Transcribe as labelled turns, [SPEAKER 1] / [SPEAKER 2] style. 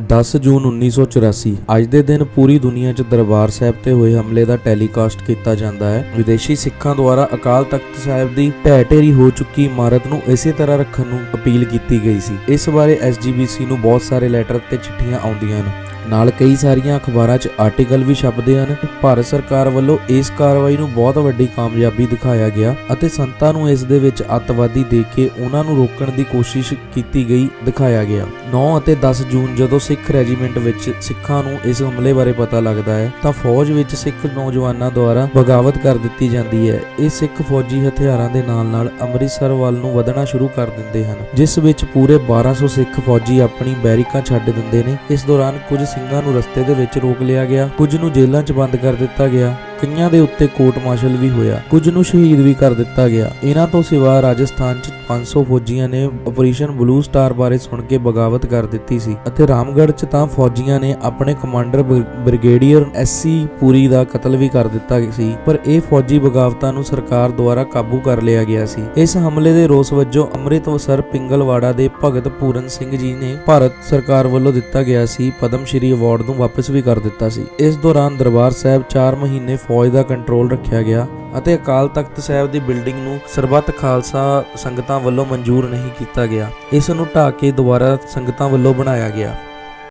[SPEAKER 1] 10 ਜੂਨ 1984 ਅੱਜ ਦੇ ਦਿਨ ਪੂਰੀ ਦੁਨੀਆ 'ਚ ਦਰਬਾਰ ਸਾਹਿਬ ਤੇ ਹੋਏ ਹਮਲੇ ਦਾ ਟੈਲੀਕਾਸਟ ਕੀਤਾ ਜਾਂਦਾ ਹੈ। ਵਿਦੇਸ਼ੀ ਸਿੱਖਾਂ ਦੁਆਰਾ ਅਕਾਲ ਤਖਤ ਸਾਹਿਬ ਦੀ ਢਹਿ ਢੇਰੀ ਹੋ ਚੁੱਕੀ ਇਮਾਰਤ ਨੂੰ ਇਸੇ ਤਰ੍ਹਾਂ ਰੱਖਣ ਨੂੰ ਅਪੀਲ ਕੀਤੀ ਗਈ ਸੀ। ਇਸ ਬਾਰੇ ਐਸਜੀਬੀਸੀ ਨੂੰ ਬਹੁਤ ਸਾਰੇ ਲੈਟਰ ਤੇ ਚਿੱਠੀਆਂ ਆਉਂਦੀਆਂ ਹਨ। ਨਾਲ ਕਈ ਸਾਰੀਆਂ ਅਖਬਾਰਾਂ 'ਚ ਆਰਟੀਕਲ ਵੀ ਛਪਦੇ ਹਨ। ਭਾਰਤ ਸਰਕਾਰ ਵੱਲੋਂ ਇਸ ਕਾਰਵਾਈ ਨੂੰ ਬਹੁਤ ਵੱਡੀ ਕਾਮਯਾਬੀ ਦਿਖਾਇਆ ਗਿਆ ਅਤੇ ਸੰਤਾਂ ਨੂੰ ਇਸ ਦੇ ਵਿੱਚ ਅੱਤਵਾਦੀ ਦੇਖ ਕੇ ਉਹਨਾਂ ਨੂੰ ਰੋਕਣ ਦੀ ਕੋਸ਼ਿਸ਼ ਕੀਤੀ ਗਈ ਦਿਖਾਇਆ ਗਿਆ। 9 ਅਤੇ 10 ਜੂਨ ਜਦੋਂ ਸਿੱਖ ਰੈਜੀਮੈਂਟ ਵਿੱਚ ਸਿੱਖਾਂ ਨੂੰ ਇਸ ਹਮਲੇ ਬਾਰੇ ਪਤਾ ਲੱਗਦਾ ਹੈ, ਤਾਂ ਫੌਜ ਵਿੱਚ ਸਿੱਖ ਨੌਜਵਾਨਾਂ ਦੁਆਰਾ ਬਗਾਵਤ ਕਰ ਦਿੱਤੀ ਜਾਂਦੀ ਹੈ। ਇਹ ਸਿੱਖ ਫੌਜੀ ਹਥਿਆਰਾਂ ਦੇ ਨਾਲ-ਨਾਲ ਅੰਮ੍ਰਿਤਸਰ ਵੱਲ ਨੂੰ ਵਧਣਾ ਸ਼ੁਰੂ ਕਰ ਦਿੰਦੇ ਹਨ, ਜਿਸ ਵਿੱਚ ਪੂਰੇ 1200 ਸਿੱਖ ਫੌਜੀ ਆਪਣੀ ਬੈਰਿਕਾਂ ਛੱਡ ਦਿੰਦੇ ਨੇ। ਇਸ ਦੌਰਾਨ ਕੁਝ ਸਿੰਘਾਂ ਨੂੰ ਰਸਤੇ ਦੇ ਵਿੱਚ ਰੋਕ ਲਿਆ ਗਿਆ। ਕੁਝ ਨੂੰ ਜੇਲ੍ਹਾਂ 'ਚ ਬੰਦ ਕਰ ਦਿੱਤਾ ਗਿਆ। ਕਈਆਂ ਦੇ ਉੱਤੇ ਕੋਰਟ ਮਾਰਸ਼ਲ ਵੀ ਹੋਇਆ। ਕੁਝ ਨੂੰ ਸ਼ਹੀਦ ਵੀ ਕਰ ਦਿੱਤਾ ਗਿਆ। ਇਹਨਾਂ ਤੋਂ ਸਿਵਾ ਰਾਜਸਥਾਨ 'ਚ 500 ਫੌਜੀਆਂ ਨੇ ਆਪਰੇਸ਼ਨ ਬਲੂ ਸਟਾਰ ਬਾਰੇ ਸੁਣ ਕੇ ਬਗਾਵਤ ਕਰ ਦਿੱਤੀ ਸੀ। ਅਤੇ ਰਾਮਗੜ੍ਹ 'ਚ ਤਾਂ ਫੌਜੀਆਂ ਨੇ ਆਪਣੇ ਕਮਾਂਡਰ ਬ੍ਰਿਗੇਡੀਅਰ ਐਸਸੀ ਪੂਰੀ ਦਾ ਕਤਲ ਵੀ ਕਰ ਦਿੱਤਾ ਸੀ, ਪਰ ਇਹ ਫੌਜੀ ਬਗਾਵਤਾਂ ਨੂੰ ਸਰਕਾਰ ਦੁਆਰਾ ਕਾਬੂ ਕਰ ਲਿਆ ਗਿਆ ਸੀ। ਇਸ ਹਮਲੇ ਦੇ ਰੋਸ ਵਜੋਂ ਅੰਮ੍ਰਿਤਸਰ ਪਿੰਗਲਵਾੜਾ ਦੇ ਭਗਤ ਪੂਰਨ ਸਿੰਘ ਜੀ ਨੇ ਭਾਰਤ ਸਰਕਾਰ ਵੱਲੋਂ ਦਿੱਤਾ ਗਿਆ ਸੀ ਪਦਮ ਸ਼੍ਰੀ ਅਵਾਰਡ ਨੂੰ ਵਾਪਸ ਵੀ ਕਰ ਦਿੱਤਾ ਸੀ। ਇਸ ਦੌਰਾਨ ਦਰਬਾਰ ਸਾਹਿਬ 4 ਮਹੀਨੇ ਫੌਜ ਦਾ ਕੰਟਰੋਲ ਰੱਖਿਆ ਗਿਆ ਅਤੇ ਅਕਾਲ ਤਖਤ ਸਾਹਿਬ ਦੀ ਬਿਲਡਿੰਗ ਨੂੰ ਸਰਬੱਤ ਖਾਲਸਾ ਸੰਗਤਾਂ ਵੱਲੋਂ ਮਨਜ਼ੂਰ ਨਹੀਂ ਕੀਤਾ ਗਿਆ। ਇਸ ਨੂੰ ਢਾਹ ਕੇ ਦੁਬਾਰਾ ਸੰਗਤਾਂ ਵੱਲੋਂ ਬਣਾਇਆ ਗਿਆ।